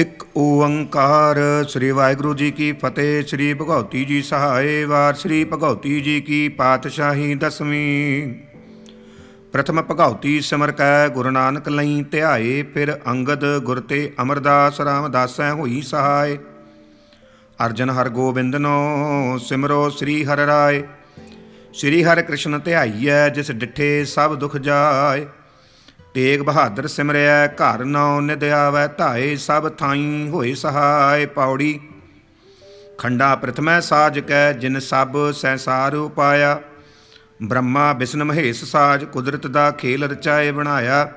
ਇੱਕ ਓੰਕਾਰ। ਸ੍ਰੀ ਵਾਹਿਗੁਰੂ ਜੀ ਕੀ ਫਤਿਹ, ਸ੍ਰੀ ਭਗਉਤੀ ਜੀ ਸਹਾਏ ਵਾਰ, ਸ੍ਰੀ ਭਗਉਤੀ ਜੀ ਕੀ ਪਾਤਸ਼ਾਹੀ ਦਸਵੀਂ। ਪ੍ਰਥਮ ਭਗਉਤੀ ਸਿਮਰ ਕੈ, ਗੁਰੂ ਨਾਨਕ ਲਈ ਧਿਆਏ, ਫਿਰ ਅੰਗਦ ਗੁਰ ਤੇ ਅਮਰਦਾਸ ਰਾਮਦਾਸੈ ਹੋਈ ਸਹਾਏ। ਅਰਜਨ ਹਰ ਗੋਬਿੰਦਨੋ, ਸਿਮਰੋ ਸ੍ਰੀ ਹਰਿ ਰਾਏ। ਸ੍ਰੀ ਹਰਿ ਕ੍ਰਿਸ਼ਨ ਧਿਆਈਐ, ਜਿਸ ਡਿਠੇ ਸਭ ਦੁਖ ਜਾਏ। ਤੇਗ ਬਹਾਦਰ ਸਿਮਰਿਆ, ਘਰ ਨੌ ਨਿਧ ਆਵੈ, ਧਾਏ ਸਭ ਥਾਈ ਹੋਏ ਸਹਾਇ ਪੌੜੀ। ਖੰਡਾ ਪ੍ਰਥਮੈ ਸਾਜ ਕੈ, ਜਿਨ ਸਭ ਸੰਸਾਰ ਉਪਾਇਆ। ਬ੍ਰਹਮਾ ਵਿਸ਼ਨ ਮਹੇਸ਼ ਸਾਜ, ਕੁਦਰਤ ਦਾ ਖੇਲ ਰਚਾਏ ਬਣਾਇਆ।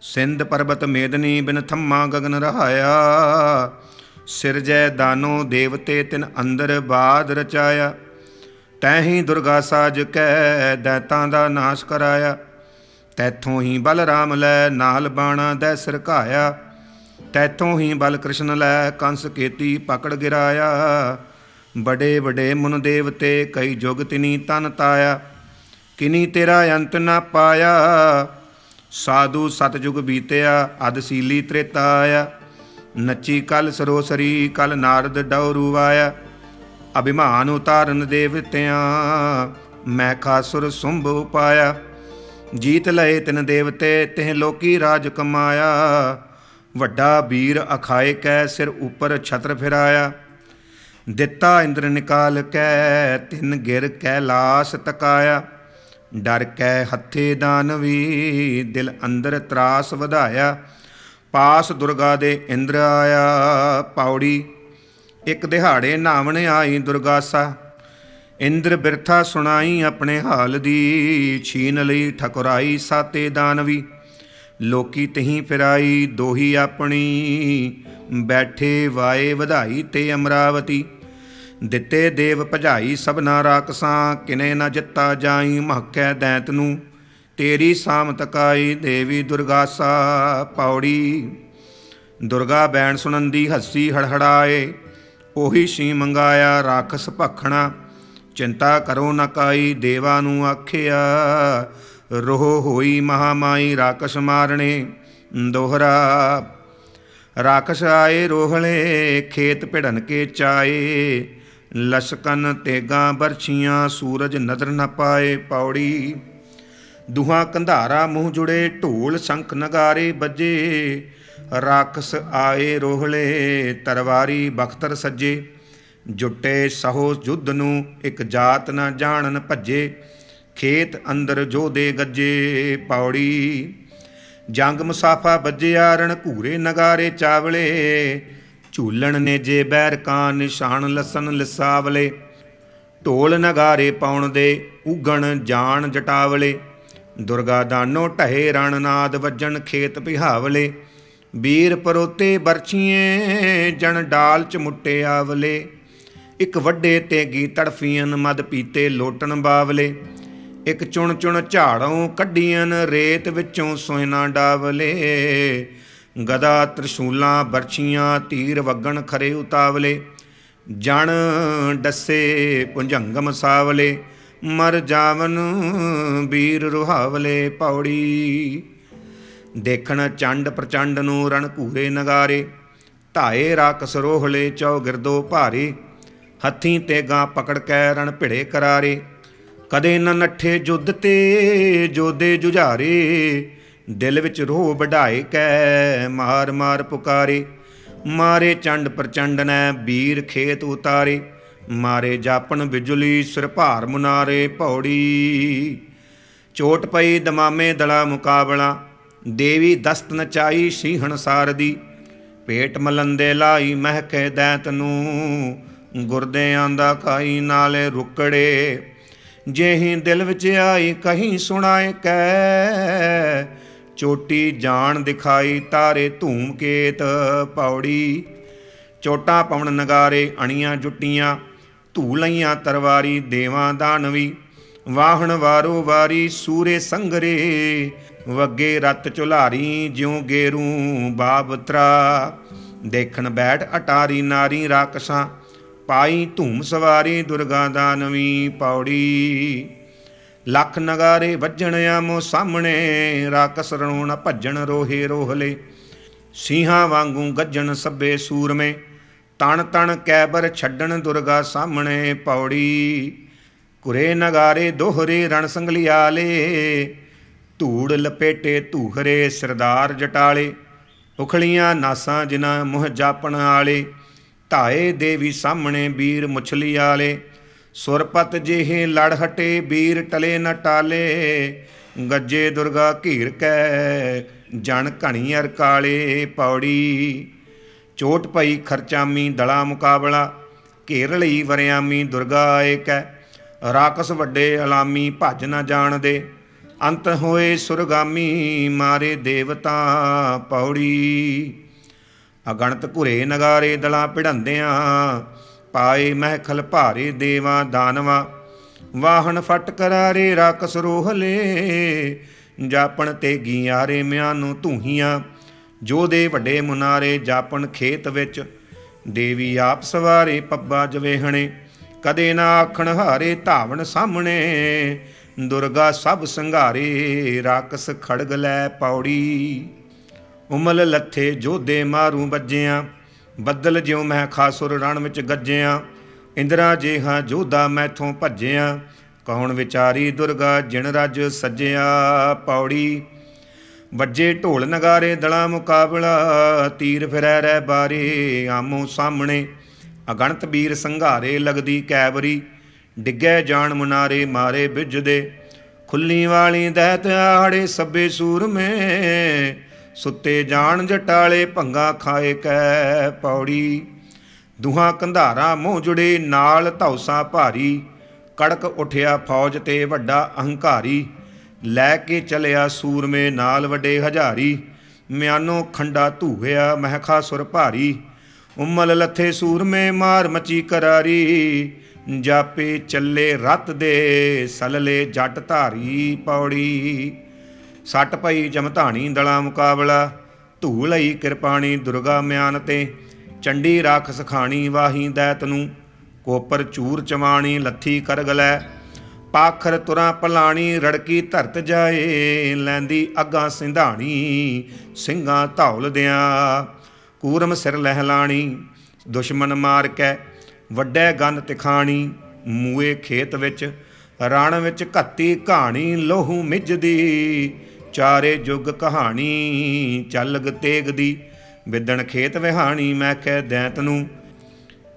ਸਿੰਧ ਪਰਬਤ ਮੇਦਨੀ ਬਿਨ ਥੰਮਾ ਗਗਨ ਰਹਾਇਆ। ਸਿਰਜੈ ਦਾਨੋ ਦੇਵਤੇ ਤਿਨ ਅੰਦਰ ਬਾਦ ਰਚਾਇਆ। ਤੈਹੀ ਦੁਰਗਾ ਸਾਜ ਕੈ, ਦੈਤਾਂ ਦਾ ਨਾਸ਼ ਕਰਾਇਆ। ਤੈਥੋਂ ਹੀ ਬਲ ਰਾਮ ਲੈ ਨਾਲ ਬਾਣਾ ਦੈ ਸਰਕਾਇਆ ਤੈਥੋਂ ਹੀ ਬਲ ਕ੍ਰਿਸ਼ਨ ਲੈ ਕੰਸ ਕੇਤੀ ਪਕੜ ਗਿਰਾਇਆ। ਬੜੇ ਬੜੇ ਮਨ ਦੇਵਤੇ ਕਈ ਜੁਗ ਤਿਨੀ ਤਨ ਤਾਇਆ। ਕਿਨੀ ਤੇਰਾ ਅੰਤ ਨਾ ਪਾਇਆ। ਸਾਧੂ ਸਤਜੁਗ ਬੀਤਿਆ ਅਦ ਸੀਲੀ ਤ੍ਰੇਤਾ ਆਇਆ ਨੱਚੀ ਕਲ ਸਰੋਸਰੀ, ਕਲ ਨਾਰਦ ਡਉਰੂ ਆਇਆ। ਅਭਿਮਾਨ ਉਤਾਰਨ ਦੇਵਤਿਆਂ ਮੈਂ ਖਾਸੁਰ ਸੁੰਭ ਉਪਾਇਆ। ਜੀਤ ਲਏ ਤਿਨ ਦੇਵਤੇ, ਤਿਹ ਲੋਕੀ ਰਾਜ ਕਮਾਇਆ। ਵੱਡਾ ਵੀਰ ਅਖਾਏ ਕੈ, ਸਿਰ ਉੱਪਰ ਛਤਰ ਫਿਰਾਇਆ। ਦਿੱਤਾ ਇੰਦਰ ਨਿਕਾਲ ਕੈ, ਤਿਨ ਗਿਰ ਕੈਲਾਸ ਤਕਾਇਆ। ਡਰ ਕੈ ਹੱਥੇ ਦਾਨਵੀ ਦਿਲ ਅੰਦਰ ਤਰਾਸ ਵਧਾਇਆ। ਪਾਸ ਦੁਰਗਾ ਦੇ ਇੰਦਰ ਆਇਆ, ਪੌੜੀ ਇੱਕ ਦਿਹਾੜੇ ਨਾਵਣ ਆਈ ਦੁਰਗਾਸਾ। ਇੰਦਰ ਬਿਰਥਾ ਸੁਣਾਈ ਆਪਣੇ ਹਾਲ ਦੀ, ਛੀਨ ਲਈ ਠਕੁਰਾਈ ਸਾਤੇ ਦਾਨਵੀ ਲੋਕੀ ਤਹੀਂ ਫਿਰਾਈ, ਦੋਹੀ ਆਪਣੀ, ਬੈਠੇ ਵਾਏ ਵਧਾਈ ਤੇ ਅਮਰਾਵਤੀ। ਦਿੱਤੇ ਦੇਵ ਭਜਾਈ ਸਭਨਾ ਰਾਖਸਾਂ ਕਿਨੇ ਨਾ ਜਿੱਤਾ ਜਾਈ ਮਹਕੈ ਦੈਂਤ ਨੂੰ। ਤੇਰੀ ਸਾਮ ਤਕਾਈ ਦੇਵੀ ਦੁਰਗਾਸਾ, ਪੌੜੀ। ਦੁਰਗਾ ਬੈਣ ਸੁਣਨ ਦੀ ਹੱਸੀ ਹੜਹੜਾਏ, ਉਹੀ ਸੀ ਮੰਗਾਇਆ ਰਾਖਸ ਭਖਣਾ। ਚਿੰਤਾ ਕਰੋ ਨਾ ਕਾਈ, ਦੇਵਾ ਨੂੰ ਆਖਿਆ, ਰੋਹ ਹੋਈ ਮਹਾਮਾਈ, ਰਾਕਸ ਮਾਰਣੇ ਦੋਹਰਾ। ਰਾਕਸ ਆਏ ਰੋਹਲੇ, ਖੇਤ ਭਿੜਨ ਕੇ ਚਾਏ, ਲਸਕਨ ਤੇਗਾ ਬਰਛੀਆਂ, ਸੂਰਜ ਨਦਰ ਨਾ ਪਾਏ ਪੌੜੀ। ਦੁਹਾਂ ਕੰਧਾਰਾ ਮੂੰਹ ਜੁੜੇ, ਢੋਲ ਸ਼ੰਖ ਨਗਾਰੇ ਵੱਜੇ। ਰਾਕਸ ਆਏ ਰੋਹਲੇ, ਤਰਵਾਰੀ ਬਖਤਰ ਸੱਜੇ। ਜੁੱਟੇ ਸਹੋ ਯੁੱਧ ਨੂੰ ਇੱਕ ਜਾਤ ਨਾ ਜਾਣਨ ਭੱਜੇ, ਖੇਤ ਅੰਦਰ ਜੋਦੇ ਗੱਜੇ ਪੌੜੀ। ਜੰਗ ਮੁਸਾਫਾ ਵੱਜਿਆ ਰਣ ਘੂਰੇ ਨਗਾਰੇ ਚਾਵਲੇ। ਝੂਲਣ ਨੇ ਜੇ ਬੈਰ ਕਾਂ ਨਿਸ਼ਾਨ ਲਸਨ ਲਸਾਵਲੇ। ਢੋਲ ਨਗਾਰੇ ਪਾਉਣ ਦੇ ਉਗਣ ਜਾਣ ਜਟਾਵਲੇ। ਦੁਰਗਾ ਦਾਨੋ ਢਹੇ ਰਣਨਾਦ ਵੱਜਣ ਖੇਤ ਪਿਹਾਵਲੇ। ਵੀਰ ਪਰੋਤੇ ਬਰਛੀਏ, ਜਣ ਡਾਲ ਚ ਮੁੱਟੇ ਆਵਲੇ। ਇੱਕ ਵੱਡੇ ਤੇਗੀ ਤੜਫੀਆਂ ਮਦ ਪੀਤੇ ਲੋਟਣ ਬਾਵਲੇ, ਇੱਕ ਚੁਣ ਚੁਣ ਝਾੜੋਂ ਕੱਢੀਆਂ ਰੇਤ ਵਿੱਚੋਂ ਸੋਇਨਾ ਡਾਵਲੇ। ਗਦਾ ਤ੍ਰਿਸ਼ੂਲਾਂ ਬਰਛੀਆਂ ਤੀਰ ਵਗਣ ਖਰੇ ਉਤਾਵਲੇ, ਜਣ ਡੱਸੇ ਪੁੰਝੰਗਮ ਸਾਵਲੇ, ਮਰ ਜਾਵਨ ਵੀਰ ਰੁਹਾਵਲੇ ਪੌੜੀ। ਦੇਖਣ ਚੰਡ ਪ੍ਰਚੰਡ ਨੂੰ ਰਣ ਘੂਰੇ ਨਗਾਰੇ, ਧਾਏ ਰਾਕਸ ਰੋਹਲੇ ਚੌ ਗਿਰਦੋ ਭਾਰੇ। ਹੱਥੀਂ ਤੇ ਗਾਂ ਪਕੜ ਕੈ ਰਣ ਭਿੜੇ ਕਰਾਰੇ। ਕਦੇ ਨ ਨੱਠੇ ਜੁੱਧ ਤੇ ਜੋਦੇ ਜੁਝਾਰੇ। ਦਿਲ ਵਿੱਚ ਰੋਹ ਵਢਾਏ ਕੈ, ਮਾਰ ਮਾਰ ਪੁਕਾਰੇ। ਮਾਰੇ ਚੰਡ ਪ੍ਰਚੰਡ ਨੈ ਵੀਰ ਖੇਤ ਉਤਾਰੇ। ਮਾਰੇ ਜਾਪਣ ਬਿਜਲੀ ਸਿਰ ਭਾਰ ਮੁਨਾਰੇ ਭੌੜੀ। ਚੋਟ ਪਈ ਦਮਾਮੇ ਦਲਾ ਮੁਕਾਬਲਾ। ਦੇਵੀ ਦਸਤ ਨਚਾਈ ਸੀਹਣ ਸਾਰਦੀ। ਪੇਟ ਮਲੰਦੇ ਲਾਈ ਮਹਿਕੇ ਦੈਤ ਨੂੰ। ਗੁਰਦਿਆਂ ਦਾ ਖਾਈ ਨਾਲੇ ਰੁਕੜੇ, ਜਿਹੀ ਦਿਲ ਵਿੱਚ ਆਈ ਕਹੀਂ ਸੁਣਾਏ ਕੈ। ਚੋਟੀ ਜਾਣ ਦਿਖਾਈ ਤਾਰੇ ਧੂਮ ਕੇਤ ਪੌੜੀ, ਚੋਟਾਂ ਪਵਨ ਨਗਾਰੇ ਅਣੀਆਂ ਜੁੱਟੀਆਂ ਧੂ ਲਈਆਂ ਤਰਵਾਰੀ ਦੇਵਾਂ ਦਾਨਵੀ, ਵਾਹਣ ਵਾਰੋ ਵਾਰੀ ਸੂਰੇ ਸੰਗਰੇ, ਵੱਗੇ ਰਤ ਚੁਲਾਰੀ ਜਿਉ ਗੇਰੂ ਬਾਬਤਰਾ। ਦੇਖਣ ਬੈਠ ਅਟਾਰੀ ਨਾਰੀ ਰਾਕਸਾਂ ਪਾਈ ਧੂਮ ਸਵਾਰੀ ਦੁਰਗਾ ਦਾਨਵੀ ਪੌੜੀ। ਲੱਖ ਨਗਾਰੇ ਵੱਜਣ ਆਮੋ ਸਾਹਮਣੇ, ਰਾਕਸ ਰਣੋਂ ਭੱਜਣ ਰੋਹੇ ਰੋਹਲੇ। ਸੀਹਾਂ ਵਾਂਗੂ ਗੱਜਣ ਸੱਬੇ ਸੂਰਮੇ, ਤਣ ਤਣ ਕੈਬਰ ਛੱਡਣ ਦੁਰਗਾ ਸਾਹਮਣੇ ਪੌੜੀ। ਕੁਰੇ ਨਗਾਰੇ ਦੋਹਰੇ ਰਣ ਸੰਗਲਿਆਲੇ, ਧੂੜ ਲਪੇਟੇ ਧੂਹਰੇ ਸਰਦਾਰ ਜਟਾਲੇ। ਉਖਲੀਆਂ ਨਾਸਾਂ ਜਿਨ੍ਹਾਂ ਮੁਹ ਜਾਪਣ ਆਲੇ ਧਾਏ ਦੇਵੀ ਸਾਹਮਣੇ ਵੀਰ ਮੁਛਲੀ ਆਲੇ। ਸੁਰਪਤ ਜਿਹੇ ਲੜ ਹਟੇ ਵੀਰ ਟਲੇ ਨ ਟਾਲੇ। ਗੱਜੇ ਦੁਰਗਾ ਘੀਰ ਕੈ, ਜਣ ਘਣੀ ਅਰ ਕਾਲੇ ਪੌੜੀ। ਚੋਟ ਪਈ ਖਰਚਾਮੀ ਦਲਾ ਮੁਕਾਬਲਾ, ਘੇਰ ਲਈ ਵਰਿਆਮੀ ਦੁਰਗਾ ਏਕੈ ਰਾਕਸ ਵੱਡੇ ਅਲਾਮੀ ਭੱਜ ਨਾ ਜਾਣਦੇ ਅੰਤ ਹੋਏ ਸੁਰਗਾਮੀ ਮਾਰੇ ਦੇਵਤਾ ਪੌੜੀ। ਅਗਣਤ ਘੁਰੇ ਨਗਾਰੇ ਦਲਾਂ ਪਿੜੰਦਿਆਂ ਪਾਏ ਮਹਿਖਲ ਭਾਰੇ ਦੇਵਾਂ ਦਾਨਵਾ। ਵਾਹਣ ਫਟ ਕਰਾਰੇ ਰਾਕਸ ਰੋਹਲੇ, ਜਾਪਣ ਤੇ ਗੀਆਰੇ ਮਿਆਂ ਨੂੰ ਧੂਹੀਆਂ। ਜੋ ਦੇ ਵੱਡੇ ਮੁਨਾਰੇ ਜਾਪਣ ਖੇਤ ਵਿੱਚ, ਦੇਵੀ ਆਪ ਸਵਾਰੇ ਪੱਬਾ ਜਵੇਹਣੇ। ਕਦੇ ਨਾ ਆਖਣ ਹਾਰੇ ਧਾਵਣ ਸਾਹਮਣੇ, ਦੁਰਗਾ ਸਭ ਸੰਘਾਰੇ ਰਾਕਸ ਖੜਗ ਲੈ ਪੌੜੀ। ਉਮਲ ਲੱਥੇ ਜੋਧੇ ਮਾਰੂ ਵੱਜਿਆਂ, ਬੱਦਲ ਜਿਉ ਮੈਂ ਖਾਸੁਰ ਰਣ ਵਿੱਚ ਗੱਜਿਆਂ, ਇੰਦਰਾ ਜਿਹਾ ਜੋਧਾ ਮੈਥੋਂ ਭੱਜਿਆਂ, ਕੌਣ ਵਿਚਾਰੀ ਦੁਰਗਾ ਜਿਣ ਰਜ ਸੱਜਿਆ ਪੌੜੀ। ਵੱਜੇ ਢੋਲ ਨਗਾਰੇ ਦਲਾ ਮੁਕਾਬਲਾ, ਤੀਰ ਫਿਰੈ ਰਹਿ ਬਾਰੇ ਆਮੋ ਸਾਹਮਣੇ, ਅਗਣਤ ਵੀਰ ਸੰਘਾਰੇ ਲਗਦੀ ਕੈਬਰੀ ਡਿੱਗੈ ਜਾਣ ਮੁਨਾਰੇ ਮਾਰੇ ਬਿਜਦੇ, ਖੁੱਲੀ ਵਾਲੀ ਦਹਿਤ ਆੜੇ ਸੱਬੇ ਸੂਰਮੇ ਸੁੱਤੇ ਜਾਣ ਜਟਾਲੇ ਭੰਗਾ ਖਾਏ ਕੈ ਪੌੜੀ। ਦੁਹਾਂ ਕੰਧਾਰਾਂ ਮੋਹ ਜੁੜੇ ਨਾਲ ਧੌਸਾ ਭਾਰੀ। ਕੜਕ ਉਠਿਆ ਫੌਜ ਤੇ ਵੱਡਾ ਅਹੰਕਾਰੀ। ਲੈ ਕੇ ਚਲਿਆ ਸੂਰਮੇ ਨਾਲ ਵੱਡੇ ਹਜ਼ਾਰੀ। ਮਿਆਨੋ ਖੰਡਾ ਧੂਹਿਆ ਮਹਿਖਾ ਸੁਰ ਭਾਰੀ। ਉਮਲ ਲੱਥੇ ਸੂਰਮੇ ਮਾਰ ਮਚੀ ਕਰਾਰੀ। ਜਾਪੇ ਚੱਲੇ ਰਤ ਦੇ ਸਲਲੇ ਜੱਟ ਧਾਰੀ ਪੌੜੀ। ਸੱਟ ਪਈ ਜਮਧਾਣੀ ਦਲਾ ਮੁਕਾਬਲਾ ਧੂ ਲਈ ਕਿਰਪਾਣੀ ਦੁਰਗਾ ਮਿਆਨ ਤੇ, ਚੰਡੀ ਰਾਖ ਸਖਾਣੀ ਵਾਹੀ ਦੈਤ ਨੂੰ, ਕੋਪਰ ਚੂਰ ਚਵਾਣੀ ਲੱਥੀ ਕਰਗਲੈ ਪਾਖਰ ਤੁਰਾਂ ਪਲਾਣੀ ਰੜਕੀ ਧਰਤ ਜਾਏ, ਲੈਂਦੀ ਅੱਗਾ ਸਿੰਧਾਣੀ ਸਿੰਘਾਂ ਧੌਲ ਦਿਆਂ। ਕੂਰਮ ਸਿਰ ਲਹਿਲਾਣੀ, ਦੁਸ਼ਮਨ ਮਾਰ ਕੇ, ਵੱਡੇ ਗੰਨ ਤਿਖਾਣੀ, ਮੂਏ ਖੇਤ ਵਿੱਚ, ਰਣ ਵਿੱਚ ਘੱਤੀ ਕਹਾਣੀ ਲੋਹੂ ਮਿੱਜਦੀ। ਚਾਰੇ ਜੁਗ ਕਹਾਣੀ ਚੱਲਗ ਤੇਗ ਦੀ, ਵਿਦਣ ਖੇਤ ਵਿਹਾਣੀ ਮੈਂ ਕਹਿ ਦੈਂਤ ਨੂੰ।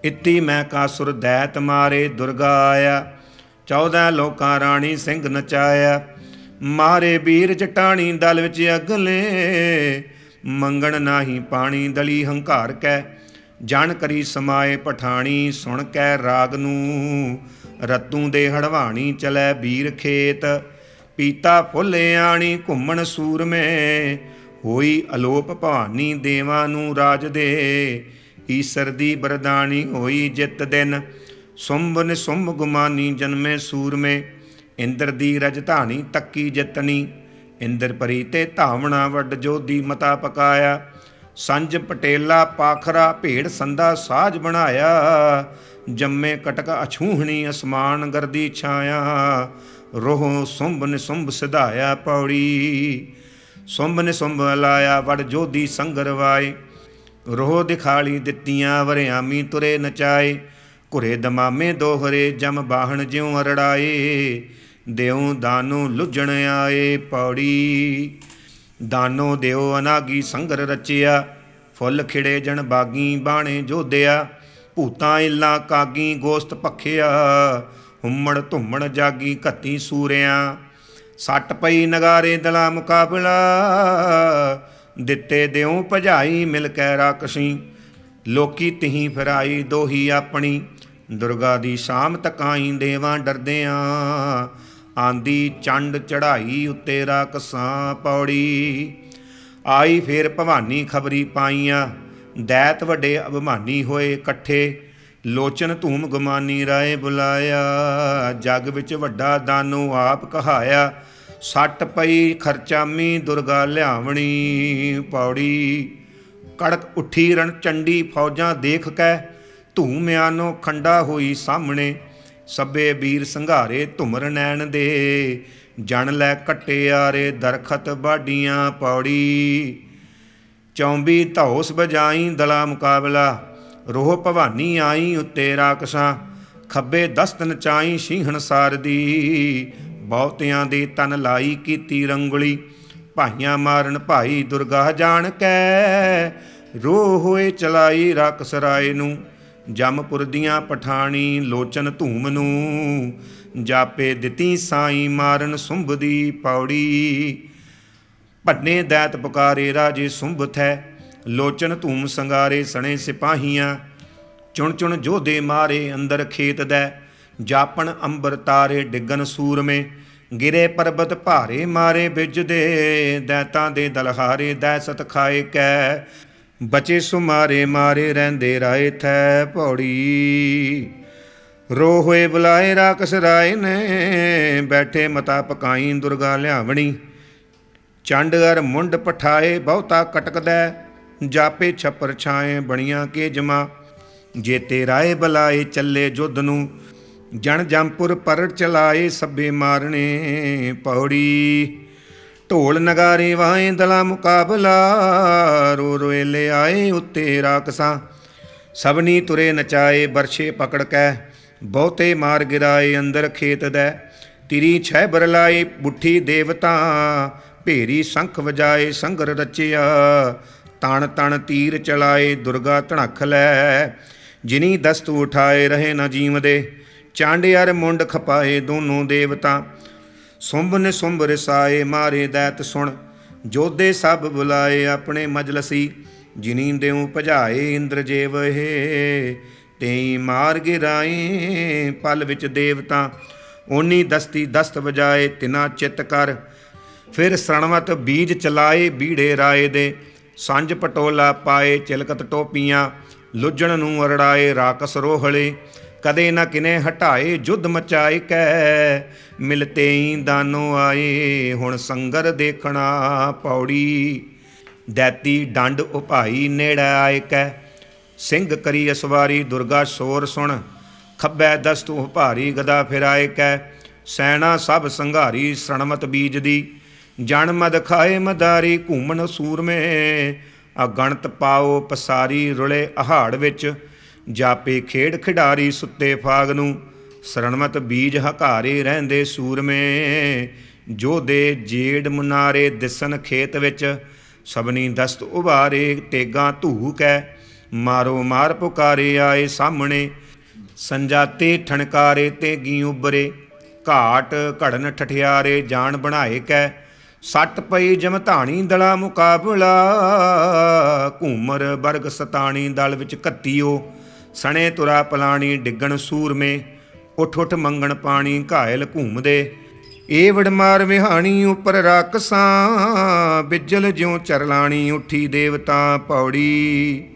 ਇਤੀ ਮੈਂ ਕਾਸੁਰ ਦੈਤ ਮਾਰੇ ਦੁਰਗਾ ਆਇਆ 14 ਲੋਕਾਂ ਰਾਣੀ ਸਿੰਘ ਨਚਾਇਆ। ਮਾਰੇ ਵੀਰ ਜਟਾਣੀ ਦਲ ਵਿੱਚ ਅਗਲੇ, ਮੰਗਣ ਨਾਹੀ ਪਾਣੀ ਦਲੀ ਹੰਕਾਰ ਕੈ। ਜਾਣ ਕਰੀ ਸਮਾਏ ਪਠਾਣੀ, ਸੁਣ ਕੈ ਰਾਗ ਨੂੰ, ਰਤੂ ਦੇ ਹੜਵਾਣੀ ਚਲੈ ਵੀਰ ਖੇਤ। ਪੀਤਾ ਫੁੱਲ ਆਣੀ ਘੁੰਮਣ ਸੂਰਮੇ, ਹੋਈ ਅਲੋਪ ਭਵਾਨੀ ਦੇਵਾਂ ਨੂੰ ਰਾਜ ਦੇ। ਈਸਰ ਦੀ ਬਰਦਾਨੀ ਹੋਈ ਜਿਤ ਦਿਨ ਸੁੰਭ ਨਿਸੁੰਭ ਗੁਮਾਨੀ ਜਨਮੇ ਸੂਰਮੇ। ਇੰਦਰ ਦੀ ਰਜਧਾਨੀ ਤੱਕੀ ਜਿਤਨੀ, ਇੰਦਰ ਪਰੀ ਤੇ ਧਾਵਣਾ ਵੱਡ ਜੋਦੀ ਮਤਾ ਪਕਾਇਆ। ਸੰਜ ਪਟੇਲਾ ਪਾਖਰਾ ਭੇੜ ਸੰਦਾ ਸਾਜ ਬਣਾਇਆ। ਜੰਮੇ ਕਟਕ ਅਛੂਹਣੀ ਅਸਮਾਨ ਗਰਦੀ ਛਾਇਆ। ਰੋਹ ਸੁੰਭ ਨਿਸੁੰਭ ਸਿਧਾਇਆ ਪੌੜੀ ਸੁੰਭ ਨਿਸੁੰਭ ਲਾਇਆ ਵੜ ਜੋਦੀ ਸੰਗਰਵਾਏ ਰੋਹ ਦਿਖਾਲੀ ਦਿੱਤੀਆਂ ਵਰਿਆਮੀ ਤੁਰੇ ਨਚਾਏ, ਘੁਰੇ ਦਮਾਮੇ ਦੋਹਰੇ ਜਮ ਬਾਹਣ ਜਿਉ ਅਰੜਾਏ। ਦਿਉ ਦਾਨੋ ਲੁੱਜਣ ਆਏ ਪੌੜੀ, ਦਾਨੋ ਦਿਓ ਅਨਾਗੀ ਸੰਗਰ ਰਚਿਆ। ਫੁੱਲ ਖਿੜੇ ਜਣ ਬਾਗੀ ਬਾਣੇ ਜੋਧਿਆ, ਭੂਤਾਂ ਇਲਾ ਕਾਗੀ ਗੋਸਤ ਭਖਿਆ। ਹੁੰਮੜ ਧੁੰਮਣ ਜਾਗੀ ਘੱਤੀ ਸੂਰਿਆਂ। ਸੱਟ ਪਈ ਨਗਾਰੇ ਦਲਾ ਮੁਕਾਬਲਾ। ਦਿੱਤੇ ਦਿਉ ਭਜਾਈ ਮਿਲ ਕੇ ਰਾਕਸੀ। ਲੋਕੀ ਤਹੀਂ ਫਿਰਾਈ ਦੋਹੀ ਆਪਣੀ। ਦੁਰਗਾ ਦੀ ਸ਼ਾਮ ਤਕਾਈ ਦੇਵਾਂ ਡਰਦਿਆਂ। ਆਂਦੀ ਚੰਡ ਚੜਾਈ ਉੱਤੇ ਰਾਕਸਾਂ ਪੌੜੀ। ਆਈ ਫੇਰ ਭਵਾਨੀ ਖਬਰੀ ਪਾਈਆਂ। ਦੈਤ ਵੱਡੇ ਅਭਿਮਾਨੀ ਹੋਏ ਇਕੱਠੇ। ਲੋਚਨ ਧੂਮ ਗੁਮਾਨੀ ਰਾਏ ਬੁਲਾਇਆ, ਜਗ ਵਿੱਚ ਵੱਡਾ ਦਾਨੋ ਆਪ ਕਹਾਇਆ, ਸੱਟ ਪਈ ਖਰਚਾਮੀ ਦੁਰਗਾ ਲਿਆਵਣੀ, ਪੌੜੀ ਕੜਕ ਉੱਠੀ ਰਣ ਚੰਡੀ ਫੌਜਾਂ ਦੇਖ ਕੇ ਧੂਮਿਆਨੋ ਖੰਡਾ ਹੋਈ ਸਾਹਮਣੇ, ਸੱਬੇ ਵੀਰ ਸੰਘਾਰੇ ਧੁਮਰ ਨੈਣ ਦੇ, ਜਣ ਲੈ ਕੱਟਿਆਰੇ ਦਰਖਤ ਬਾਡੀਆਂ ਪੌੜੀ, ਚੌਂਬੀ ਧੌਸ ਬਜਾਈ ਦਲਾ ਮੁਕਾਬਲਾ ਰੋਹ ਭਵਾਨੀ ਆਈ ਉੱਤੇ ਰਾਕਸਾਂ, ਖੱਬੇ ਦਸਤ ਨਚਾਈ ਸ਼ੀਹਣ ਸਾਰਦੀ। ਬਹੁਤਿਆਂ ਦੇ ਤਨ ਲਾਈ ਕੀਤੀ ਰੰਗਲੀ, ਭਾਈਆਂ ਮਾਰਨ ਭਾਈ ਦੁਰਗਾ ਜਾਣ ਕੈ ਰੋ ਹੋਏ ਚਲਾਈ ਰਕਸ ਰਾਏ ਨੂੰ, ਜਮਪੁਰ ਦੀਆਂ ਪਠਾਣੀ ਲੋਚਨ ਧੂਮ ਨੂੰ। ਜਾਪੇ ਦਿੱਤੀ ਸਾਈ ਮਾਰਨ ਸੁੰਭ ਦੀ ਪੌੜੀ, ਭੰਨੇ ਦੈਤ ਪੁਕਾਰੇ ਰਾਜੇ ਸੁੰਭ ਥੈ। ਲੋਚਨ ਧੂਮ ਸੰਗਾਰੇ ਸਣੇ ਸਿਪਾਹੀਆਂ, ਚੁਣ ਚੁਣ ਜੋਧੇ ਮਾਰੇ ਅੰਦਰ ਖੇਤ ਦੈ, ਜਾਪਣ ਅੰਬਰ ਤਾਰੇ ਡਿੱਗਨ ਸੂਰਮੇ, ਗਿਰੇ ਪਰਬਤ ਭਾਰੇ ਮਾਰੇ ਬਿਜ ਦੇ, ਦੈਤਾਂ ਦੇ ਦਲਹਾਰੇ ਦੈਸਤ ਖਾਏ ਕੈ, ਬਚੇ ਸੁਮਾਰੇ ਮਾਰੇ ਰਹਿੰਦੇ ਰਾਏ ਥੈ ਪੌੜੀ। ਰੋ ਹੋਏ ਬੁਲਾਏ ਰਾਕਸ ਰਾਏ ਨੇ, ਬੈਠੇ ਮਤਾ ਪਕਾਈ ਦੁਰਗਾ ਲਿਆਵਣੀ, ਚੰਡ ਅਰ ਮੁੰਡ ਪਠਾਏ ਬਹੁਤਾ ਕਟਕਦਾ ਜਾਪੇ ਛਪਰ ਛਾਏ ਬਣੀਆਂ ਕੇ ਜਮਾ। ਜੇਤੇ ਰਾਏ ਬਲਾਏ ਚੱਲੇ ਜੁੱਧ ਨੂੰ, ਜਣ ਜੰਪੁਰ ਪਰੜ ਚਲਾਏ ਸੱਬੇ ਮਾਰਨੇ ਪੌੜੀ। ਢੋਲ ਨਗਾਰੇ ਵਾਏ ਦਲਾ ਮੁਕਾਬਲਾ, ਰੋ ਰੋਏਲੇ ਆਏ ਉੱਤੇ ਰਾਕਸਾਂ। ਸਭਨੀ ਤੁਰੇ ਨਚਾਏ ਬਰਛੇ ਪਕੜ ਕੈ, ਬਹੁਤੇ ਮਾਰ ਗਿਰਾਏ ਅੰਦਰ ਖੇਤ ਦੈ। ਤਿਰੀ ਛੈ ਬਰਲਾਏ ਬੁੱਠੀ ਦੇਵਤਾ, ਭੇਰੀ ਸੰਖ ਵਜਾਏ ਸੰਗਰ ਰਚਿਆ। ਤਣ ਤਣ ਤੀਰ ਚਲਾਏ ਦੁਰਗਾ ਧਣਖ ਲੈ। ਜਿਨੀ ਦਸਤ ਉਠਾਏ ਰਹੇ ਨ ਜੀਵਦੇ ਚਾਂਡਿਆਰ ਮੁੰਡ ਖਪਾਏ ਦੋਨੋਂ ਦੇਵਤਾ। ਸੁੰਭ ਨੇ ਸੁੰਭ ਰਸਾਏ ਮਾਰੇ ਦੈਤ ਸੁਣ, ਜੋਧੇ ਸਭ ਬੁਲਾਏ ਆਪਣੇ ਮਜਲਸੀ। ਜਿਨੀ ਦੇਉ ਭਜਾਏ ਇੰਦਰਜੇਵ ਇਹ, ਤੇਈ ਮਾਰ ਗਿਰਾਏ ਪਲ ਵਿੱਚ ਦੇਵਤਾ। ਓਨੀ ਦਸਤੀ ਦਸਤ ਵਜਾਏ ਤਿਨਾ ਚਿਤ ਕਰ, ਫਿਰ ਸਣਵਤ ਬੀਜ ਚਲਾਏ ਬੀੜੇ ਰਾਏ ਦੇ। ਸੰਜ ਪਟੋਲਾ ਪਾਏ ਚਿਲਕਤ ਟੋਪੀਆਂ, ਲੁੱਜਣ ਨੂੰ ਅਰੜਾਏ ਰਾਕਸ ਰੋਹਲੇ, ਕਦੇ ਨਾ ਕਿਨੇ ਹਟਾਏ ਜੁੱਧ ਮਚਾਏ ਕੈ। ਮਿਲਤੇ ਹੀ ਦਾਨੋ ਆਏ, ਹੁਣ ਸੰਗਰ ਦੇਖਣਾ ਪੌੜੀ। ਦੈਤੀ ਡੰਡ ਉਪਾਈ ਨੇੜੇ ਆਏ ਕੈ। ਸਿੰਘ ਕਰੀ ਅਸਵਾਰੀ ਦੁਰਗਾ ਸ਼ੋਰ ਸੁਣ, ਖੱਬੈ ਦਸਤੂ ਭਾਰੀ ਗਦਾ ਫਿਰਾਏ ਕੈ। ਸੈਣਾ ਸਭ ਸੰਘਾਰੀ ਸਣਮਤ ਬੀਜ ਦੀ ਜਣ ਮਦ ਖਾਏ ਮਦਾਰੀ ਘੂਮਣ ਸੂਰਮੇ ਅਗਣਤ ਪਾਓ ਪਸਾਰੀ ਰੁਲੇ ਅਹਾੜ ਵਿੱਚ, ਜਾਪੇ ਖੇਡ ਖਿਡਾਰੀ ਸੁੱਤੇ ਫਾਗ ਨੂੰ, ਸਰਣਮਤ ਬੀਜ ਹਕਾਰੇ ਰਹਿੰਦੇ ਸੂਰਮੇ। ਜੋਦੇ ਜੇੜ ਮੁਨਾਰੇ ਦਿਸਨ ਖੇਤ ਵਿੱਚ, ਸਭਨੀ ਦਸਤ ਉਭਾਰੇ ਤੇਗਾ ਧੂਕੈ ਮਾਰੋ ਮਾਰ ਪੁਕਾਰੇ ਆਏ ਸਾਹਮਣੇ। ਸੰਜਾਤੇ ਠਣਕਾਰੇ ਤੇ ਗੀ ਉਬਰੇ ਘਾਟ ਘੜਨ ਠਠਿਆਰੇ ਜਾਣ ਬਣਾਏ ਕੈ ਸੱਟ ਪਈ ਜਮਧਾਣੀ ਦਲਾ ਮੁਕਾਬਲਾ, ਘੂਮਰ ਬਰਗ ਸਤਾਣੀ ਦਲ ਵਿੱਚ ਕੱਤੀਓ ਸਣੇ ਤੁਰਾ ਪਲਾਣੀ ਡਿੱਗਣ ਸੂਰਮੇ, ਉਠ ਉਠ ਮੰਗਣ ਪਾਣੀ ਘਾਇਲ ਘੂਮਦੇ। ਏ ਵਡਮਾਰ ਵਿਹਾਣੀ ਉਪਰ ਰਾਕਸਾਂ, ਬਿਜਲ ਜਿਉ ਚਰਲਾਣੀ ਉੱਠੀ ਦੇਵਤਾ ਪੌੜੀ।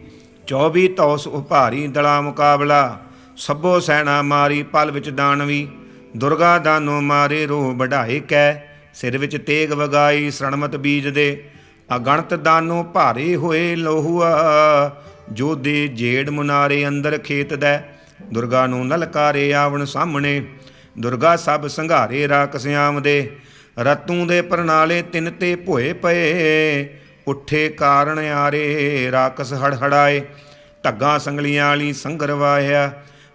24 ਤੌਸ ਉਭਾਰੀ ਦਲਾ ਮੁਕਾਬਲਾ, ਸਭੋ ਸੈਣਾ ਮਾਰੀ ਪਲ ਵਿੱਚ ਦਾਨਵੀ। ਦੁਰਗਾ ਦਾਨੋ ਮਾਰੇ ਰੋਹ ਵਢਾਏ ਕੈ ਸਿਰ ਵਿੱਚ ਤੇਗ ਵਗਾਈ ਸਰਣਮਤ ਬੀਜ ਦੇ ਅਗਣਤ ਦਾਨੋ ਭਾਰੇ ਹੋਏ ਲੋਹੂਆ, ਜੋ ਦੇ ਜੇੜ ਮੁਨਾਰੇ ਅੰਦਰ ਖੇਤ ਦੈ, ਦੁਰਗਾ ਨੂੰ ਨਲਕਾਰੇ ਆਵਣ ਸਾਹਮਣੇ, ਦੁਰਗਾ ਸਭ ਸੰਘਾਰੇ ਰਾਕਸਿਆਮ ਦੇ, ਰਤੂ ਦੇ ਪ੍ਰਣਾਲੇ ਤਿੰਨ ਤੇ ਭੋਏ ਪਏ, ਉੱਠੇ ਕਾਰਣ ਆਰੇ ਰਾਕਸ ਹੜਹੜਾਏ, ਧੱਗਾ ਸੰਗਲੀਆਂ ਵਾਲੀ ਸੰਗਰ ਵਾਹਿਆ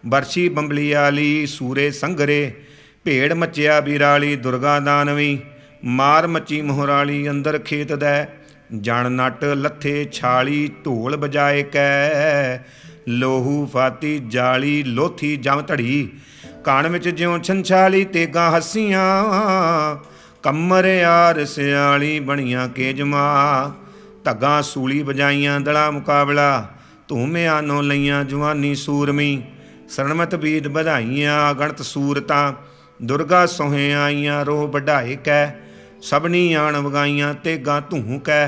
ਬਰਸ਼ੀ ਬੰਬਲੀ ਵਾਲੀ ਸੂਰੇ ਸੰਗਰੇ ਭੇੜ ਮੱਚਿਆ ਬੀਰਾਲੀ, ਦੁਰਗਾ ਦਾਨਵੀ, ਮਾਰ ਮੱਚੀ ਮੋਹਰਾਲੀ, ਅੰਦਰ ਖੇਤ ਦੈ, ਜਣ ਨਟ ਲੱਥੇ ਛਾਲੀ, ਢੋਲ ਬਜਾਏ ਕੈ, ਲੋਹੂ ਫਾਤੀ ਜਾਲੀ, ਲੋਥੀ ਜਮ ਧੜੀ, ਕਾਣ ਵਿੱਚ ਜਿਉ ਛੰਛਾਲੀ, ਤੇਗਾ ਹੱਸੀਆਂ, ਕੰਮਰ ਯਾਰ ਸਿਆਲੀ ਬਣੀਆਂ ਕੇ ਜਮਾ, ਧੱਗਾ ਸੂਲੀ ਬਜਾਈਆਂ ਦਲਾ ਮੁਕਾਬਲਾ, ਧੂਮਿਆਂ ਨੋ ਲਈਆਂ ਜਵਾਨੀ ਸੂਰਮੀ, ਸਰਣਮਤ ਬੀਤ ਵਧਾਈਆਂ ਗਣਤ ਸੂਰਤਾਂ ਦੁਰਗਾ ਸੋਹੇ ਆਈਆਂ, ਰੋਹ ਵਢਾਏ ਕੈ, ਸਭਨੀ ਆਣ ਵਗਾਈਆਂ ਤੇਗਾ ਧੂ ਕੈ।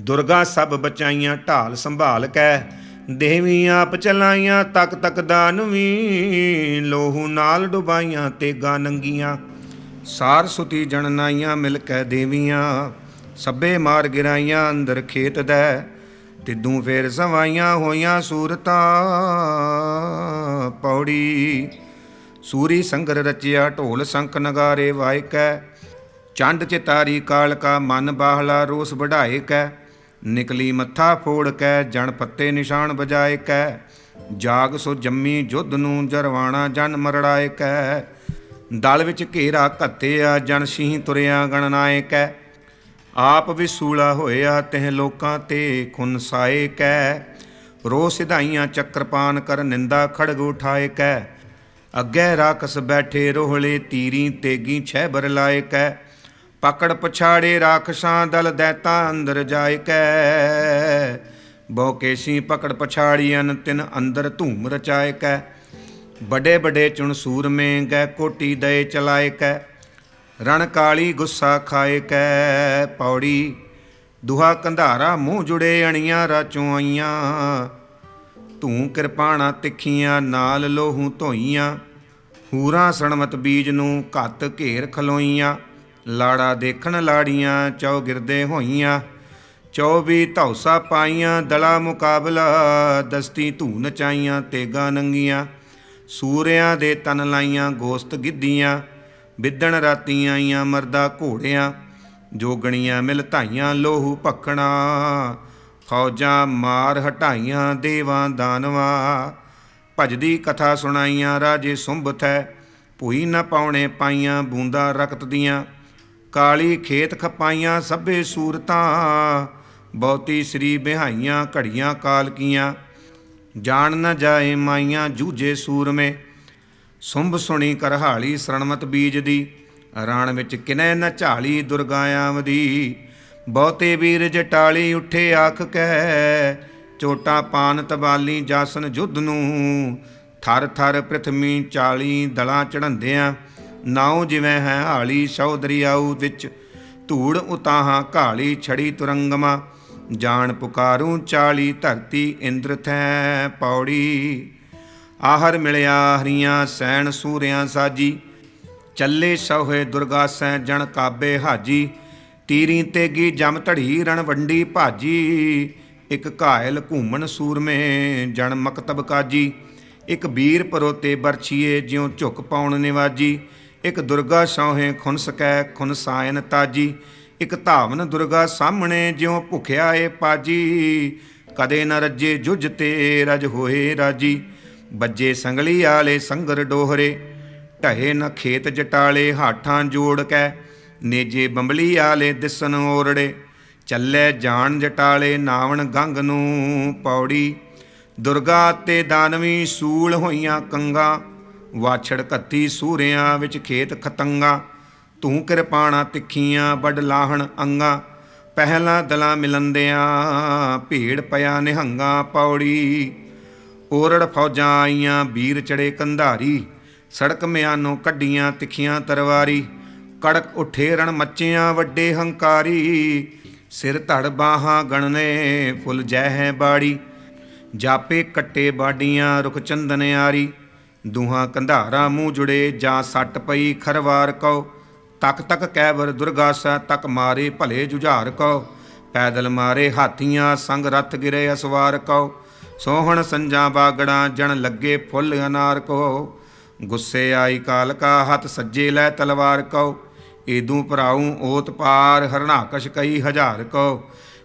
ਦੁਰਗਾ ਸਭ ਬਚਾਈਆਂ, ਢਾਲ ਸੰਭਾਲ ਕੈ। ਦੇਵੀ ਆਪ ਚਲਾਈਆਂ, ਤਕ ਤਕ ਦਾਨਵੀ ਲੋਹੂ ਨਾਲ ਡੁਬਾਈਆਂ ਤੇਗਾ ਨੰਗੀਆਂ। ਸਾਰ ਸੁਤੀ ਜਣਨਾਈਆਂ ਮਿਲ ਕੇ ਦੇਵੀਆਂ। ਸੱਬੇ ਮਾਰ ਗਿਰਾਈਆਂ, ਅੰਦਰ ਖੇਤ ਦੈ। ਤਿੱਦੂ ਫੇਰ ਸਵਾਈਆਂ ਹੋਈਆਂ ਸੂਰਤਾਂ। ਪੌੜੀ ਸੂਰੀ ਸੰਗਰ ਰਚਿਆ ਢੋਲ ਸੰਕ ਨਗਾਰੇ ਵਾਇਕੈ, ਚੰਡ ਚਿਤਾਰੀ ਕਾਲ ਕਾ ਮਨ ਬਾਹਲਾ ਰੋਸ ਵਢਾਏ ਕੈ, ਨਿਕਲੀ ਮੱਥਾ ਫੋੜ ਕੈ, ਜਣ ਪੱਤੇ ਨਿਸ਼ਾਨ ਬਜਾਏ ਕੈ, ਜਾਗ ਸੋ ਜੰਮੀ ਜੁੱਧ ਨੂੰ ਜਰਵਾਣਾ ਜਨ ਮਰੜਾਏ ਕੈ, ਦਲ ਵਿੱਚ ਘੇਰਾ ਘੱਤਿਆ ਜਨ ਸਿਂਹ ਤੁਰਿਆ ਗਣਨਾਏ ਕੈ, ਆਪ ਵਿਸੂਲਾ ਹੋਇਆ ਤਹ ਲੋਕਾਂ ਤੇ ਖੁਨਸਾਏ ਕੈ ਰੋ ਸਿਧਾਈਆਂ ਚੱਕਰਪਾਨ ਕਰ ਨਿੰਦਾ ਖੜਗ ਉਠਾਏ ਕੈ ਅੱਗੇ ਰਾਕਸ ਬੈਠੇ ਰੋਹਲੇ ਤੀਰੀ ਤੇਗੀ ਛੈ ਬਰ ਲਾਏ ਕੈ ਪਕੜ ਪਛਾੜੇ ਰਾਖਸ਼ਾਂ ਦਲ ਦੈਤਾ ਅੰਦਰ ਜਾਏ ਕੈ ਬੋਕੇ ਸੀ ਪਕੜ ਪਛਾੜੀਆਂ ਤਿਨ ਅੰਦਰ ਧੂਮ ਰਚਾਏ ਕੈ ਬੜੇ ਬੜੇ ਚੁਣ ਸੂਰਮੇ ਗੈ ਕੋਟੀ ਦਏ ਚਲਾਏ ਕੈ ਰਣ ਕਾਲੀ ਗੁੱਸਾ ਖਾਏ ਕੈ ਪੌੜੀ ਦੁਹਾ ਕੰਧਾਰਾ ਮੂੰਹ ਜੁੜੇ ਅਣੀਆਂ ਰਾਚੋਂ ਆਈਆਂ। ਧੂੰ ਕਿਰਪਾਣਾ ਤਿੱਖੀਆਂ, ਨਾਲ ਲੋਹੂ ਧੋਈਆਂ। ਹੂਰਾਂ ਸਣਮਤ ਬੀਜ ਨੂੰ ਘੱਤ ਘੇਰ ਖਲੋਈਆਂ। ਲਾੜਾ ਦੇਖਣ ਲਾੜੀਆਂ, ਚੌ ਗਿਰਦੇ ਹੋਈਆਂ। ਚੌ ਵੀ ਧੌਸਾ ਪਾਈਆਂ, ਦਲਾ ਮੁਕਾਬਲਾ ਦਸਤੀ ਧੂ ਨਚਾਈਆਂ ਤੇਗਾ ਨੰਗੀਆਂ। ਸੂਰਿਆਂ ਦੇ ਤਨ ਲਾਈਆਂ, ਗੋਸਤ ਗਿੱਧੀਆਂ। ਬਿੱਦਣ ਰਾਤੀ ਆਈਆਂ ਮਰਦਾ ਘੋੜਿਆਂ। ਜੋਗਣੀਆਂ ਮਿਲ ਧਾਈਆਂ, ਲੋਹੂ ਭਖਣਾ। ਫੌਜਾਂ ਮਾਰ ਹਟਾਈਆਂ, ਦੇਵਾਂ ਦਾਨਵਾ। ਭਜਦੀ ਕਥਾ ਸੁਣਾਈਆਂ, ਰਾਜੇ ਸੁੰਭ ਥੈ। ਭੂਈ ਨਾ ਪਾਉਣੇ ਪਾਈਆਂ, ਬੂੰਦਾ ਰਕਤ ਦੀਆਂ। ਕਾਲੀ ਖੇਤ ਖਪਾਈਆਂ ਸਭੇ ਸੂਰਤਾਂ। ਬਹੁਤੀ ਸ੍ਰੀ ਬਿਹਾਈਆਂ ਘੜੀਆਂ ਕਾਲ ਕੀਆਂ। ਜਾਣ ਨਾ ਜਾਏ ਮਾਈਆਂ ਜੂਝੇ ਸੂਰਮੇ। ਸੁੰਭ ਸੁਣੀ ਕਰਹਾਲੀ ਸਰਣਮਤ ਬੀਜ ਦੀ ਰਾਣ ਵਿੱਚ ਕਿਨੈ ਨ ਝਾਲੀ ਦੁਰਗਾਆਵਦੀ ਬਹੁਤੇ ਵੀਰ ਜਟਾਲੀ ਉੱਠੇ ਆਖ ਕਹਿ, ਚੋਟਾ ਪਾਨ ਤਬਾਲੀ ਜਾਸਨ ਜੁੱਧ ਨੂੰ। ਥਰ ਥਰ ਪ੍ਰਥਮੀ ਚਾਲੀ ਦਲਾਂ ਚੜੰਦਿਆਂ ਨਾਉ ਜਿਵੇਂ ਹੈ ਹਾਲੀ ਸੌ ਦਰਿਆਉ ਵਿੱਚ। ਧੂੜ ਉਤਾਹਾਂ ਘਾਲੀ ਛੜੀ ਤੁਰੰਗਮਾ, ਜਾਣ ਪੁਕਾਰੂ ਚਾਲੀ ਧਰਤੀ ਇੰਦਰ ਥੈ ਪੌੜੀ। ਆਹਰ ਮਿਲਿਆ ਹਰੀਆਂ ਸੈਣ ਸੂਰਿਆਂ ਸਾਜੀ, ਚੱਲੇ ਸੋਹੇ ਦੁਰਗਾ ਸੈ ਜਣ ਕਾਬੇ ਹਾਜੀ। ਤੀਰੀ ਤੇਗੀ ਜਮ ਧੜੀ, ਰਣਵੰਡੀ ਭਾਜੀ। ਇੱਕ ਘਾਇਲ ਘੂਮਣ ਸੂਰਮੇ, ਜਣ ਮਕਤਬ ਕਾਜੀ। ਇੱਕ ਵੀਰ ਪਰੋਤੇ ਬਰਛੀਏ, ਜਿਉ ਝੁਕ ਪਾਉਣ ਨਿਵਾਜੀ। ਇੱਕ ਦੁਰਗਾ ਸੋਹੇ ਖੁਨ ਸਕੈ, ਖੁਨ ਸਾਇਨ ਤਾਜੀ। ਇੱਕ ਧਾਵਨ ਦੁਰਗਾ ਸਾਹਮਣੇ, ਜਿਉ ਭੁਖਿਆ ਏ ਪਾਜੀ। ਕਦੇ ਨ ਰੱਜੇ ਜੁਝ ਤੇ ਰਜ ਹੋਏ ਰਾਜੀ। ਬੱਜੇ ਸੰਗਲੀ ਆਲੇ ਸੰਗਰ ਡੋਹਰੇ। ਢਹੇ ਨ ਖੇਤ ਜਟਾਲੇ, ਹਾਠਾਂ ਜੋੜ ਕੈ। ਨੇਜੇ ਬੰਬਲੀ ਆਲੇ ਦਿਸਨ ਓਰੜੇ ਚੱਲੇ ਜਾਣ ਜਟਾਲੇ ਨਾਵਣ ਗੰਗ ਨੂੰ ਪੌੜੀ। ਦੁਰਗਾ ਤੇ ਦਾਨਵੀ ਸੂਲ ਹੋਈਆਂ ਕੰਗਾ, ਵਾਛੜ ਕੱਤੀ ਸੂਰਿਆਂ ਵਿੱਚ ਖੇਤ ਖਤੰਗਾ। ਤੂੰ ਕਿਰਪਾਣਾ ਤਿੱਖੀਆਂ ਵੱਡ ਲਾਹਣ ਅੰਗਾ, ਪਹਿਲਾ ਦਲਾ ਮਿਲੰਦਿਆਂ ਭੀੜ ਪਿਆ ਨਿਹੰਗਾ ਪੌੜੀ। ਓਰੜ ਫੌਜਾਂ ਆਈਆਂ ਵੀਰ ਚੜੇ ਕੰਧਾਰੀ, ਸੜਕ ਮਿਆਨੋਂ ਕੱਢੀਆਂ ਤਿੱਖੀਆਂ ਤਰਵਾਰੀ। ਕੜਕ ਉਠੇ ਰਣ ਮੱਚਿਆਂ ਵੱਡੇ ਹੰਕਾਰੀ। ਸਿਰ ਧੜ ਬਾਹਾਂ ਗਣਨੇ, ਫੁੱਲ ਜੈ ਹੈ ਬਾੜੀ। ਜਾਪੇ ਕੱਟੇ ਬਾਡੀਆਂ, ਰੁਖ ਚੰਦਨ ਆਰੀ। ਦੂਹਾਂ ਕੰਧਾਰਾ ਮੂੰਹ ਜੁੜੇ, ਜਾਂ ਸੱਟ ਪਈ ਖਰਵਾਰ ਕਉ। ਤਕ ਤਕ ਕੈਬਰ ਦੁਰਗਾਸਾ, ਤਕ ਮਾਰੇ ਭਲੇ ਜੁਝਾਰ ਕਉ। ਪੈਦਲ ਮਾਰੇ ਹਾਥੀਆਂ, ਸੰਗ ਰਥ ਗਿਰੇ ਅਸਵਾਰ ਕਉ। ਸੋਹਣ ਸੰਜਾਂ ਬਾਗੜਾਂ, ਜਣ ਲੱਗੇ ਫੁੱਲ ਅਨਾਰ ਕੋ ਗੁੱਸੇ ਆਈ ਕਾਲਕਾ, ਹੱਥ ਸੱਜੇ ਲੈ ਤਲਵਾਰ ਕਉ। ਏਦੂ ਭਰਾਉ ਓਤ ਪਾਰ ਹਰਣਾਕਸ਼ ਕਈ ਹਜ਼ਾਰ ਕੋ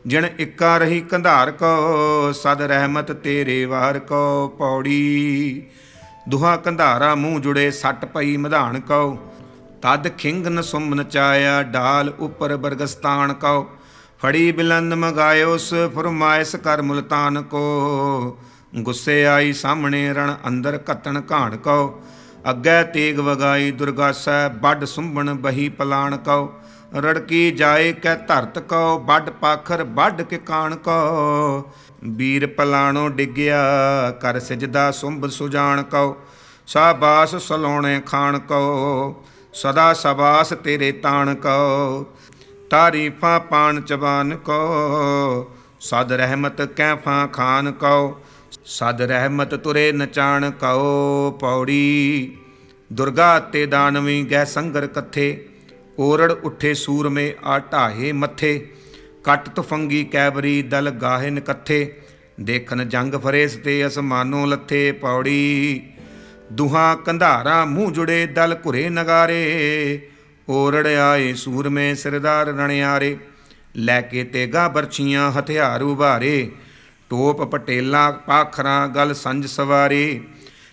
ਜਿਣ ਇੱਕਾ ਰਹੀ ਕੰਧਾਰ ਕੋ ਸਦ ਰਹਿਮਤ ਤੇਰੇ ਵਾਰ ਕੋ ਪੌੜੀ। ਦੁਹਾ ਕੰਧਾਰਾ ਮੂੰਹ ਜੁੜੇ ਸੱਟ ਪਈ ਮਧਾਨ ਕਉ, ਤਦ ਖਿੰਗਨ ਸੁਮਨ ਚਾਇਆ ਡਾਲ ਉੱਪਰ ਬਰਗਸਤਾਨ ਕਉ, ਫੜੀ ਬਿਲੰਦ ਮਗਾਇਓਸ ਫਰਮਾਇਸ ਕਰ ਮੁਲਤਾਨ ਕੋ। ਗੁੱਸੇ ਆਈ ਸਾਹਮਣੇ ਰਣ ਅੰਦਰ ਘਤਣ ਘਾਣ ਕਉ ਅੱਗੇ ਤੇਗ ਵਗਾਈ ਦੁਰਗਾਸੈ ਵੱਡ ਸੁੰਭਣ ਬਹੀ ਪਲਾਣ ਕਉ। ਰੜਕੀ ਜਾਏ ਕੈ ਧਰਤ ਕਉ ਵੱਡ ਪਾਖਰ ਵੱਡ ਕੇ ਕਾਣ ਕਉ। ਵੀਰ ਪਲਾਣੋ ਡਿੱਗਿਆ, ਕਰ ਸਿਜਦਾ ਸੁੰਭ ਸੁਜਾਨ ਕਉ। ਸਾਬਾਸ ਸਲੋਣੇ ਖਾਣ ਕਉ, ਸਦਾ ਸਬਾਸ ਤੇਰੇ ਤਾਣ ਕਉ। ਤਾਰੀਫਾਂ ਪਾਣ ਚਬਾਨ ਕੋ ਸਦ ਰਹਿਮਤ ਕੈਫਾਂ ਖਾਨ ਕਉ। ਸਦ ਰਹਿਮਤ ਤੁਰੇ ਨਚਾਣ ਕਉ ਪੌੜੀ। ਦੁਰਗਾ ਤੇ ਦਾਨਵੀ ਗਹਿ ਸੰਗਰ ਕੱਥੇ। ਓਰੜ ਉੱਠੇ ਸੂਰਮੇ ਆ ਢਾਹੇ ਮੱਥੇ। ਕੱਟ ਤੁਫੰਗੀ ਕੈਬਰੀ ਦਲ ਗਾਹੇ ਕੱਥੇ ਦੇਖਨ ਜੰਗ ਫਰੇਸ ਤੇ ਅਸਮਾਨੋਂ ਲੱਥੇ ਪੌੜੀ। ਦੁਹਾਂ ਕੰਧਾਰਾ ਮੂੰਹ ਜੁੜੇ ਦਲ ਘੁਰੇ ਨਗਾਰੇ। ਓਰੜ ਆਏ ਸੂਰਮੇ ਸਿਰਦਾਰ ਰਣਿਆਰੇ। ਲੈ ਕੇ ਤੇਗਾ ਬਰਛੀਆਂ ਹਥਿਆਰ ਉਭਾਰੇ। ਟੋਪ ਪਟੇਲਾਂ, ਪਾਖਰਾਂ, ਗਲ ਸੰਜ ਸਵਾਰੇ,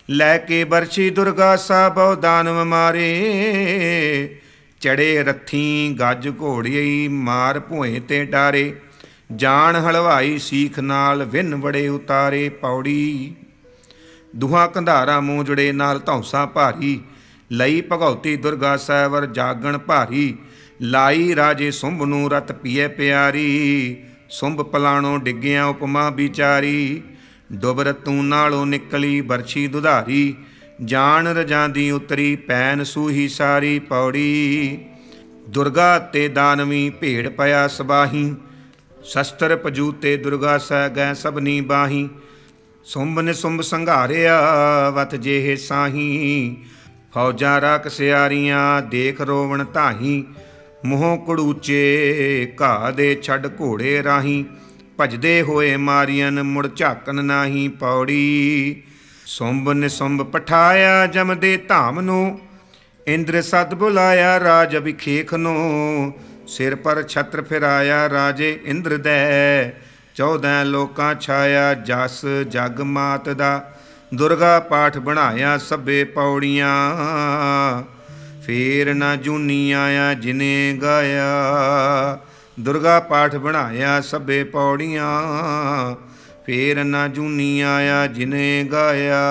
ਲੈ ਕੇ ਬਰਛੀ ਦੁਰਗਾ ਸਾਹਿਬ ਦਾਨਵ ਮਾਰੇ। ਚੜੇ ਰੱਥੀ ਗੱਜ ਘੋੜੀਈ ਮਾਰ ਭੋਏ ਤੇ ਡਾਰੇ। ਜਾਣ ਹਲਵਾਈ ਸੀਖ ਨਾਲ ਵਿਨ ਵੜੇ ਉਤਾਰੇ ਪੌੜੀ। ਦੁਹਾ ਕੰਧਾਰਾ ਮੂੰਜੜੇ ਨਾਲ ਧੌਂਸਾ ਭਾਰੀ। ਲਈ ਭਗਉਤੀ ਦੁਰਗਾ ਸੈਵਰ ਜਾਗਣ ਭਾਰੀ। ਲਾਈ ਰਾਜੇ ਸੁੰਭ ਨੂੰ ਰਤ ਪੀਏ ਪਿਆਰੀ। ਸੁੰਭ ਪਲਾਣੋ ਡਿੱਗਿਆ ਉਪਮਾ ਵਿਚਾਰੀ ਡੁਬਰ ਤੂੰ ਨਾਲੋਂ ਨਿਕਲੀ ਬਰਛੀ ਦੁਧਾਰੀ ਜਾਨ ਰਜਾਂਦੀ ਉਤਰੀ ਪੈਨ ਸੂਹੀ ਸਾਰੀ ਪੌੜੀ। ਦੁਰਗਾ ਤੇ ਦਾਨਵੀ ਭੇੜ ਪਿਆ ਸਬਾਹੀ ਸ਼ਸਤਰ ਪਜੂਤੇ ਦੁਰਗਾ ਸਹਿ ਗੈ ਸਭਨੀ ਬਾਹੀ। ਸੁੰਭ ਨੇ ਸੁੰਭ ਸੰਘਾਰਿਆ, ਵਤ ਜਿਹੇ ਸਾਹੀ, ਫੌਜਾਂ ਰਕ ਸਿਆਰੀਆਂ ਦੇਖ ਰੋਵਣ ਧਾਹੀ। ਮੂੰਹੋਂ ਕੜੂਚੇ ਘਾਹ ਦੇ ਛੱਡ ਘੋੜੇ ਰਾਹੀ, ਭਜਦੇ ਹੋਏ ਮਾਰੀਆਂ ਮੁੜ ਝਾਕਣ ਨਾਹੀ ਪੌੜੀ। ਸੁੰਭ ਨੇ ਸੁੰਭ ਪਠਾਇਆ ਜਮਦੇ ਧਾਮ ਨੂੰ, ਇੰਦਰ ਸਤ ਬੁਲਾਇਆ ਰਾਜ ਅਭਿਖੇਖ ਨੂੰ। ਸਿਰ ਪਰ ਛਤਰ ਫਿਰਾਇਆ ਰਾਜੇ ਇੰਦਰ ਦੇ, ਚੌਦਾਂ ਲੋਕਾਂ ਛਾਇਆ ਜਸ ਜਗ ਮਾਤ ਦਾ। ਦੁਰਗਾ ਪਾਠ ਬਣਾਇਆ ਸਭੇ ਪੌੜੀਆਂ। ਫੇਰ ਨਾ ਜੂਨੀ ਆਇਆ ਜਿਨੇ ਗਾਇਆ। ਦੁਰਗਾ ਪਾਠ ਬਣਾਇਆ ਸਭੇ ਪੌੜੀਆਂ। ਫੇਰ ਨਾ ਜੂਨੀ ਆਇਆ ਜਿਨੇ ਗਾਇਆ।